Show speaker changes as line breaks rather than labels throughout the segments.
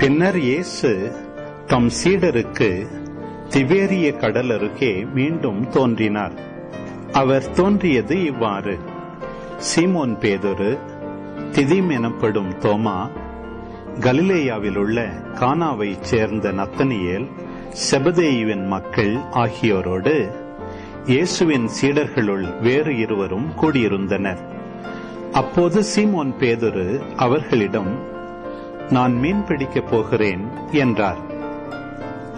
பின்னர் இயேசு தம் சீடருக்கு திவேரிய கடல் அருகே மீண்டும் தோன்றினார். அவர் தோன்றியது இவ்வாறு. சீமோன் பேதொரு திதிம் எனப்படும் தோமா கலிலேயாவில் உள்ள கானாவைச் சேர்ந்த நத்தனியேல் செபதேயுவின் மக்கள் ஆகியோரோடு இயேசுவின் சீடர்களுள் வேறு இருவரும் கூடியிருந்தனர். அப்போது சீமோன் பேதுரு அவர்களிடம் நான் மீன் பிடிக்கப் போகிறேன் என்றார்.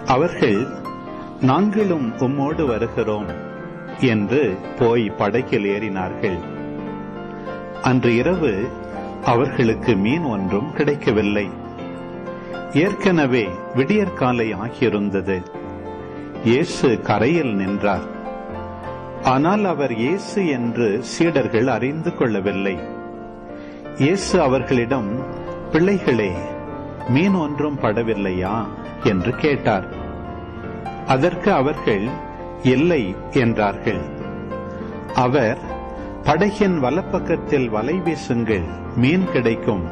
அவர்கள் நாங்களும் உம்மோடு வருகிறோம் என்று போய் படகில் ஏறினார்கள். அன்று இரவு அவர்களுக்கு மீன் ஒன்றும் கிடைக்கவில்லை. ஏற்கனவே விடியற்காலை ஆகியிருந்தது. இயேசு கரையில் நின்றார். ஆனால் அவர் இயேசு என்று சீடர்கள் அறிந்து கொள்ளவில்லை. இயேசு அவர்களிடம் பிள்ளைகளே மீன் ஒன்றும் படவில்லையா? என்று கேட்டார். அதற்கு அவர்கள் இல்லை என்றார்கள். அவர் படகின் வலப்பக்கத்தில் வலை வீசுங்கள் மீன் கிடைக்கும்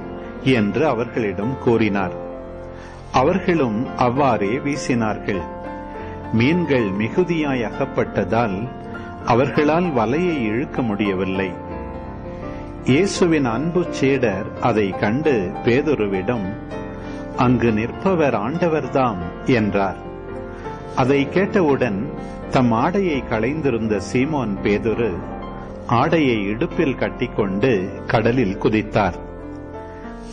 என்று அவர்களிடம் கூறினார். அவர்களும் அவ்வாறே வீசினார்கள். மீன்கள் மிகுதியாய் அகப்பட்டதால் அவர்களால் வலையை இழுக்க முடியவில்லை. இயேசுவின் அன்பு சீடர் அதை கண்டு பேதுருவிடம் அங்கு நிற்பவர் ஆண்டவர்தாம் என்றார். அதை கேட்டவுடன் தம் ஆடையை களைந்திருந்த சீமோன் பேதுரு ஆடையை இடுப்பில் கட்டிக்கொண்டு கடலில் குதித்தார்.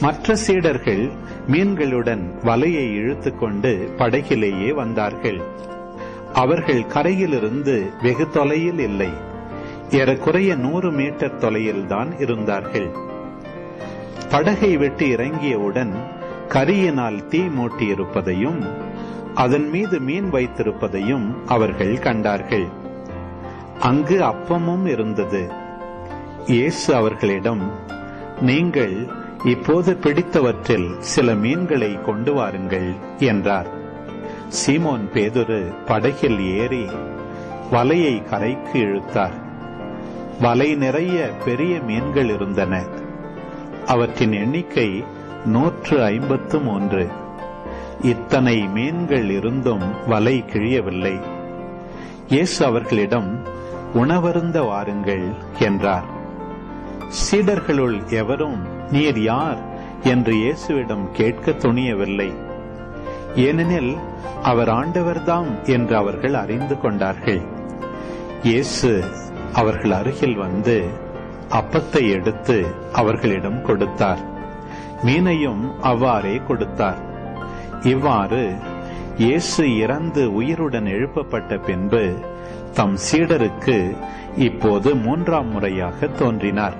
மற்ற சீடர்கள் மீன்களுடன் வலையை இழுத்துக்கொண்டு படகிலேயே வந்தார்கள். அவர்கள் கரையிலிருந்து வெகு தொலையில் இல்லை. ஏறக்குறைய நூறு மீட்டர் தொலையில்தான் இருந்தார்கள். படகை விட்டு இறங்கியவுடன் கரியினால் தீ மூட்டியிருப்பதையும் அதன் மீது மீன் வைத்திருப்பதையும் அவர்கள் கண்டார்கள். அங்கு அப்பமும் இருந்தது. இயேசு அவர்களிடம் நீங்கள் இப்போது பிடித்தவற்றில் சில மீன்களை கொண்டு வாருங்கள் என்றார். சீமோன் பேதுரு படகில் ஏறி வலையை கரைக்கு இழுத்தார். வலை நிறைய பெரிய மீன்கள் இருந்தன. அவற்றின் எண்ணிக்கை நூற்று ஐம்பத்து மூன்று. இத்தனை மீன்கள் இருந்தும் வலை கிழியவில்லை. இயேசு அவர்களிடம் உணவருந்த வாருங்கள் என்றார். சீடர்களுள் எவரும் நீர் யார்? என்று இயேசுவிடம் கேட்க துணியவில்லை. ஏனெனில் அவர் ஆண்டவர்தாம் என்று அவர்கள் அறிந்து கொண்டார்கள். இயேசு அவர்கள் அருகில் வந்து அப்பத்தை எடுத்து அவர்களிடம் கொடுத்தார். மீனையும் அவ்வாறே கொடுத்தார். இவ்வாறு இயேசு இறந்து உயிருடன் எழுப்பப்பட்ட பின்பு தம் சீடருக்கு இப்போது மூன்றாம் முறையாக தோன்றினார்.